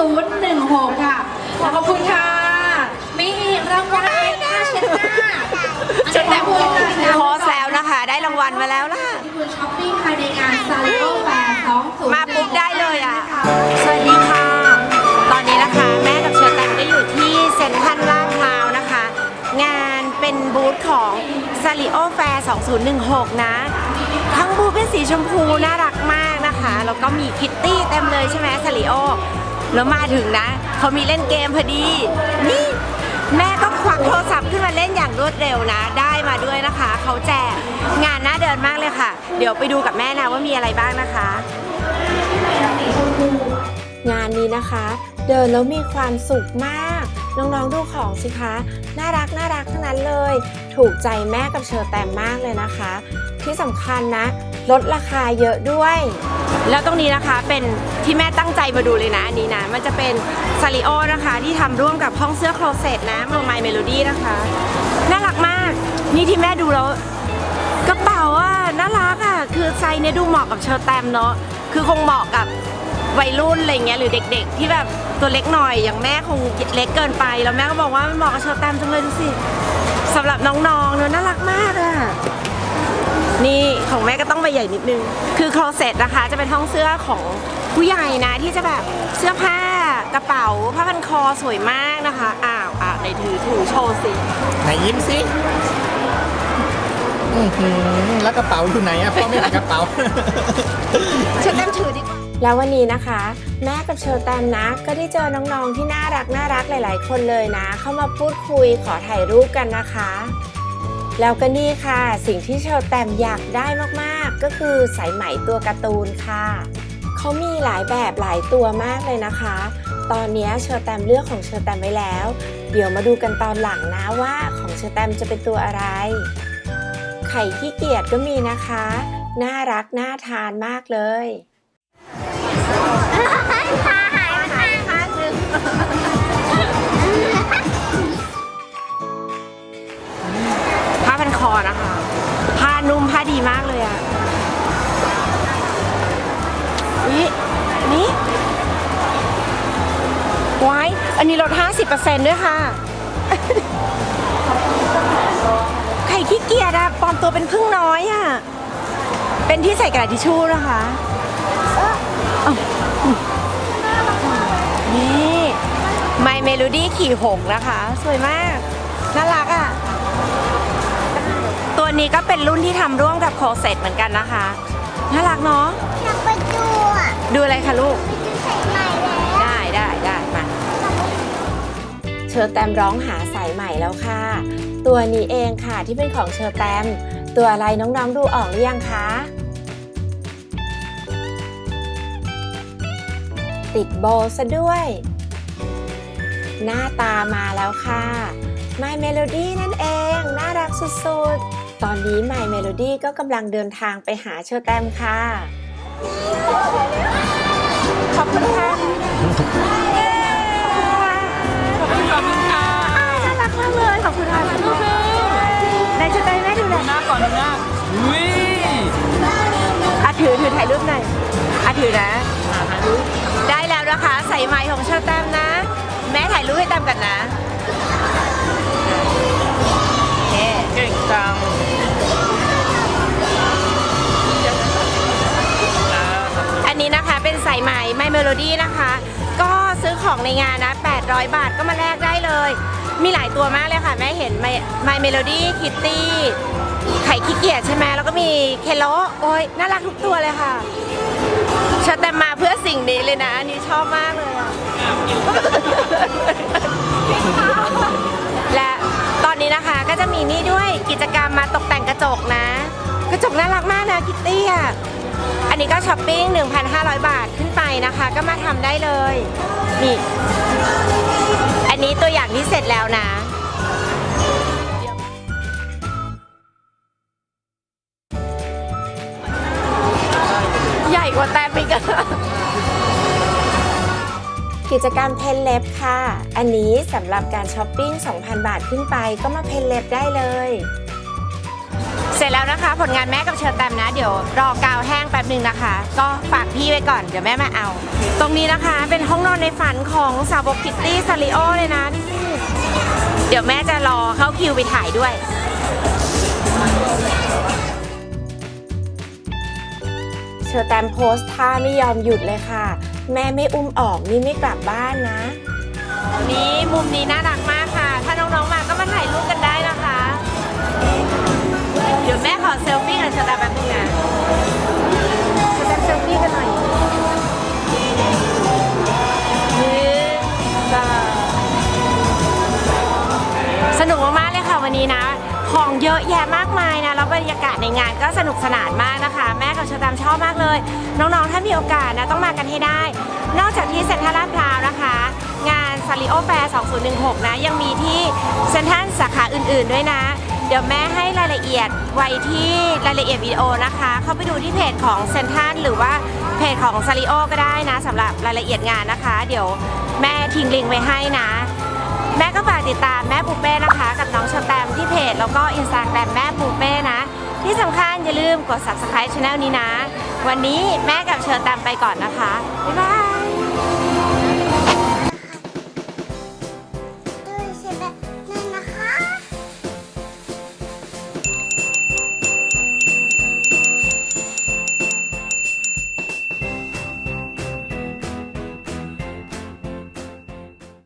2016 ค่ะ ขอบคุณค่ะ มีอีกรางวัลเป็นค่าเช็ดหน้าชุดแต่งพูดเลยนะโพสต์แล้วนะคะ ได้รางวัลมาแล้วล่ะ ที่คุณช้อปปิ้งภายในงานซาริโอแฟร์20มาปุ๊บได้เลยอะ สวัสดีค่ะ ตอนนี้นะคะแม่กับเชอร์แตมก็อยู่ที่เซ็นทรัลลาดพร้าวนะคะ งานเป็นบูธของซาริโอแฟร์2016 นะ ทั้งบูธเป็นสีชมพูน่ารักมากนะคะ แล้วก็มีคิตตี้เต็มเลยใช่ไหมซาริโอ แล้วมาถึงนะ เขามีเล่นเกมพอดี นี่แม่ก็ควักโทรศัพท์ขึ้นมาเล่นอย่างรวดเร็วนะ ได้มาด้วยนะคะ เขาแจกงานน่าเดินมากเลยค่ะ เดี๋ยวไปดูกับแม่นะว่ามีอะไรบ้างนะคะ งานนี้นะคะ เดินแล้วมีความสุขมาก น้องๆดูของสิคะ น่ารักน่ารักทั้งนั้นเลย ถูกใจแม่กับเชอแตมมากเลยนะคะ ที่สำคัญนะ ลดราคาเยอะด้วย แล้วตรงนี้นะคะเป็นที่แม่ตั้งใจมาดูเลยนะอันนี้นะ มันจะเป็นซาริโอนะคะ ที่ทำร่วมกับห้องเสื้อโคลเซตนะโมไมเมโลดี้นะคะ น่ารักมาก นี่ที่แม่ดูแล้วกระเป๋าอะน่ารักอะคือไซส์เนี้ยดูเหมาะกับเชอร์แตมเนาะคือคงเหมาะกับวัยรุ่นอะไรเงี้ยหรือเด็กๆ ที่แบบตัวเล็กหน่อยอย่างแม่คงเล็กเกินไป แล้วแม่ก็บอกว่ามันเหมาะกับเชอร์แตมจังเลยดูสิสำหรับน้องๆเนอะน่ารักมากอะ นี่ของแม่ก็ต้องไปใหญ่นิดนึง คือคลอเซ็ตนะคะ จะเป็นห้องเสื้อของผู้ใหญ่นะที่จะแบบเสื้อผ้ากระเป๋าผ้าพันคอสวยมากนะคะ อ้าวอะในถือถือโชว์สิ ไหนยิ้มสิอื้อหือแล้วกระเป๋าอยู่ไหนอะพ่อไม่เห็นกระเป๋าเชอร์แตมถือดีกว่า แล้ววันนี้นะคะ แม่กับเชอร์แตมนะ ก็ได้เจอน้องๆที่น่ารักน่ารักหลาย ๆ คนเลยนะ เข้ามาพูดคุยขอถ่ายรูปกันนะคะ แล้วก็นี่ค่ะ สิ่งที่เชอร์แตมอยากได้มากๆ ก็คือสายไหมตัวการ์ตูนค่ะเขามีหลายแบบหลายตัวมากเลยนะคะ ตอนนี้เชอร์แตมเลือกของเชอร์แตมไว้แล้ว เดี๋ยวมาดูกันตอนหลังนะว่าของเชอร์แตมจะเป็นตัวอะไร ไข่ขี้เกียจก็มีนะคะ น่ารักน่าทานมากเลย อันนี้ลด 50%ด้วยค่ะไข่ขี้เกียจอะปลอมตัวเป็นพึ่งน้อยอะเป็นที่ใส่กระดาษทิชชู่นะคะอ้าวนี่ My Melody ขี่หงส์นะคะ สวยมาก น่ารักอะตัวนี้ก็เป็นรุ่นที่ทำร่วมกับโคเซตเหมือนกันนะคะ น่ารักเนาะอยากไปดูอะดูอะไรคะลูก เชอร์แตมร้องหาสายใหม่แล้วค่ะ ตัวนี้เองค่ะที่เป็นของเชอร์แตม ตัวอะไรน้องๆดูออกหรือยังคะ ติดโบซะด้วย หน้าตามาแล้วค่ะ My Melody นั่นเอง น่ารักสุดๆ ตอนนี้ My Melody ก็กำลังเดินทางไปหาเชอร์แตมค่ะ ขอบคุณค่ะ จะได้แม่ดูหน่อยหน้าก่อนหน้าอุ้ยอะถือถือถ่ายรูปหน่อยอะถือนะ ได้แล้วนะคะ ใส่ไม้ของเชอแต้มนะ แม่ถ่ายรูปให้แต้มกันนะโอเคเก่งจังอันนี้นะคะเป็นสายไหมไมเมโลดี้นะคะ ก็ซื้อของในงานนะ 800 บาทก็มาแลกได้เลย มีหลายตัวมากเลยค่ะ แม่เห็นไมเมโลดี้คิตตี้ไข่ขี้เกียจใช่ไหมแล้วก็มีเคโลโอ้ยน่ารักทุกตัวเลยค่ะชาแต่มาเพื่อสิ่งนี้เลยนะอันนี้ชอบมากเลยอะและตอนนี้นะคะก็จะมีนี่ด้วยกิจกรรมมาตกแต่งกระจกนะ กระจกน่ารักมากนะคิตตี้อะอันนี้ก็ช้อปปิ้ง 1,500 บาทขึ้นไปนะคะ ก็มาทำได้เลย นี่ นนี้ตัวอย่างที่เสร็จแล้วนะใหญ่กว่าแต้มอีกอะกิจกรรมเพนเล็บค่ะ อันนี้สำหรับการช้อปปิ้ง 2,000 บาทขึ้นไปก็มาเพนเล็บได้เลย เสร็จแล้วนะคะ ผลงานแม่กับเชอร์แตมนะ เดี๋ยวรอกาวแห้งแป๊บหนึ่งนะคะ ก็ฝากพี่ไว้ก่อนเดี๋ยวแม่มาเอา ตรงนี้นะคะเป็นห้องนอนในฝันของสาวบกคิตตี้ซาริโอเลยนะนี่เดี๋ยวแม่จะรอเข้าคิวไปถ่ายด้วยเชอร์แตมโพสท่าไม่ยอมหยุดเลยค่ะ แม่ไม่อุ้มออกนี่ไม่กลับบ้านนะ นี่มุมนี้น่ารัก เยอะแยะมากมายนะแล้วบรรยากาศในงานก็สนุกสนานมากนะคะ แม่กับเชอร์แตมชอบมากเลย น้องๆ ถ้ามีโอกาสนะต้องมากันให้ได้ นอกจากที่เซ็นทรัลลาดพร้าวนะคะ งานซาริโอแฟร์ 2016 นะยังมีที่เซ็นทรัลสาขาอื่นๆด้วยนะ เดี๋ยวแม่ให้รายละเอียดไว้ที่รายละเอียดวิดีโอนะคะ เข้าไปดูที่เพจของเซ็นทรัลหรือว่าเพจของซาริโอก็ได้นะสำหรับรายละเอียดงานนะคะ เดี๋ยวแม่ทิ้งลิงก์ไว้ให้นะ แม่ก็ฝากติดตามแม่ปูเป้นะคะ กับน้องชแตมที่เพจ แล้วก็อินสตาแกรมแม่ปูเป้นะ ที่สำคัญอย่าลืมกด subscribe channel นี้นะ วันนี้แม่กับเชอร์แตมไปก่อนนะคะ บ๊ายบาย